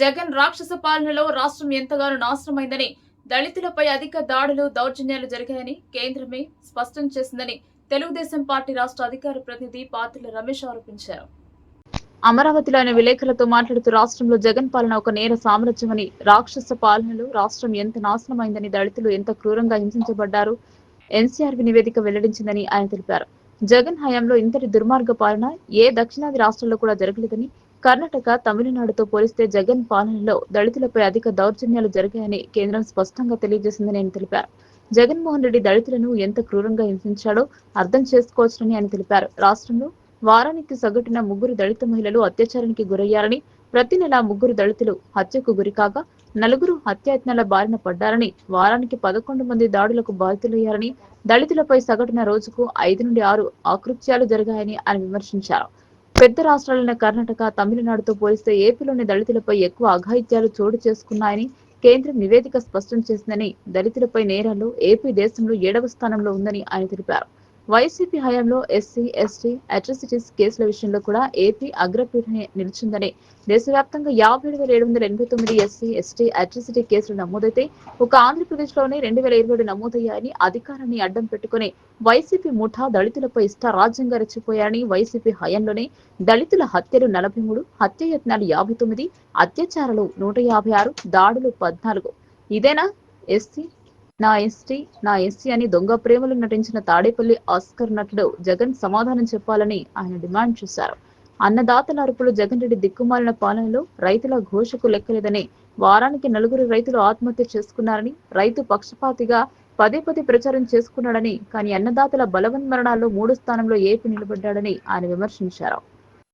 జగన్ రాక్షస పాలనలో రాష్ట్రం ఎంతగానో నాశనమైందని దళితులపై అధిక దాడులు దౌర్జన్యాలు జరిగాయని కేంద్రమే స్పష్టం చేసిందని తెలుగుదేశం పార్టీ రాష్ట్ర అధికార ప్రతినిధి పాత్రుల రమేష్ ఆరోపించారు. అమరావతిలో ఆయన విలేకరులతో మాట్లాడుతూ రాష్ట్రంలో జగన్ పాలన ఒక నేర సామ్రాజ్యమని రాక్షస పాలనలో రాష్ట్రం ఎంత నాశనమైందని దళితులు ఎంత క్రూరంగా హింసించబడ్డారు ఎన్సీఆర్బి నివేదిక వెల్లడించిందని ఆయన తెలిపారు. జగన్ హయాంలో ఇంతటి దుర్మార్గ పాలన ఏ దక్షిణాది రాష్ట్రాల్లో కూడా జరగలేదని కర్ణాటక తమిళనాడుతో పోలిస్తే జగన్ పాలనలో దళితులపై అధిక దౌర్జన్యాలు జరిగాయని కేంద్రం స్పష్టంగా తెలియజేసిందని ఆయన తెలిపారు. జగన్మోహన్ రెడ్డి దళితులను ఎంత క్రూరంగా హింసించాడో అర్థం చేసుకోవచ్చునని ఆయన తెలిపారు. రాష్ట్రంలో వారానికి సగటున ముగ్గురు దళిత మహిళలు అత్యాచారానికి గురయ్యారని ప్రతి నెల ముగ్గురు దళితులు హత్యకు గురికాగా నలుగురు హత్యాయత్నాల బారిన పడ్డారని వారానికి పదకొండు మంది దాడులకు బాధితులయ్యారని దళితులపై సగటున రోజుకు ఐదు నుండి ఆరు ఆకృత్యాలు జరిగాయని ఆయన విమర్శించారు. పెద్ద రాష్ట్రాలైన కర్ణాటక తమిళనాడుతో పోలిస్తే ఏపీలోని దళితులపై ఎక్కువ అఘాయిత్యాలు చోటు చేసుకున్నాయని కేంద్రం నివేదిక స్పష్టం చేసిందని దళితులపై నేరాల్లో ఏపీ దేశంలో ఏడవ స్థానంలో ఉందని ఆయన తెలిపారు. వైసీపీ హయాంలో ఎస్సీ ఎస్టీ అట్రాసిటీస్ కేసుల విషయంలో కూడా ఏపీ అగ్రపీఠనే నిలిచిందని దేశవ్యాప్తంగా యాభై ఏడు వేల ఏడు వందల ఎనభై తొమ్మిది ఎస్సీ ఎస్టీ అట్రాసిటీ కేసులు నమోదైతే ఒక ఆంధ్రప్రదేశ్లోనే రెండు వేల ఇరవై నమోదయ్యాయని అధికారాన్ని అడ్డం పెట్టుకుని వైసీపీ ముఠా దళితులపై ఇష్ట రాజ్యంగా రెచ్చిపోయారని వైసీపీ హయాంలోనే దళితుల హత్యలు నలభై మూడు హత్యయత్నాలు యాభై తొమ్మిది అత్యాచారాలు నూట యాభై ఆరు దాడులు పద్నాలుగు. ఇదేనా? ఎస్సీ నా ఎస్టీ నా ఎస్సీ అని దొంగ ప్రేమలు నటించిన తాడేపల్లి ఆస్కర్ నటుడు జగన్ సమాధానం చెప్పాలని ఆయన డిమాండ్ చేశారు. అన్నదాతల అరుపులు జగన్ రెడ్డి దిక్కుమాలిన పాలనలో రైతుల ఘోషకు లెక్కలేదని వారానికి నలుగురు రైతులు ఆత్మహత్య చేసుకున్నారని రైతు పక్షపాతిగా పదే పదే ప్రచారం చేసుకున్నాడని కానీ అన్నదాతల బలవన్మరణాల్లో మూడో స్థానంలో ఏపీ నిలబడ్డాడని ఆయన విమర్శించారు.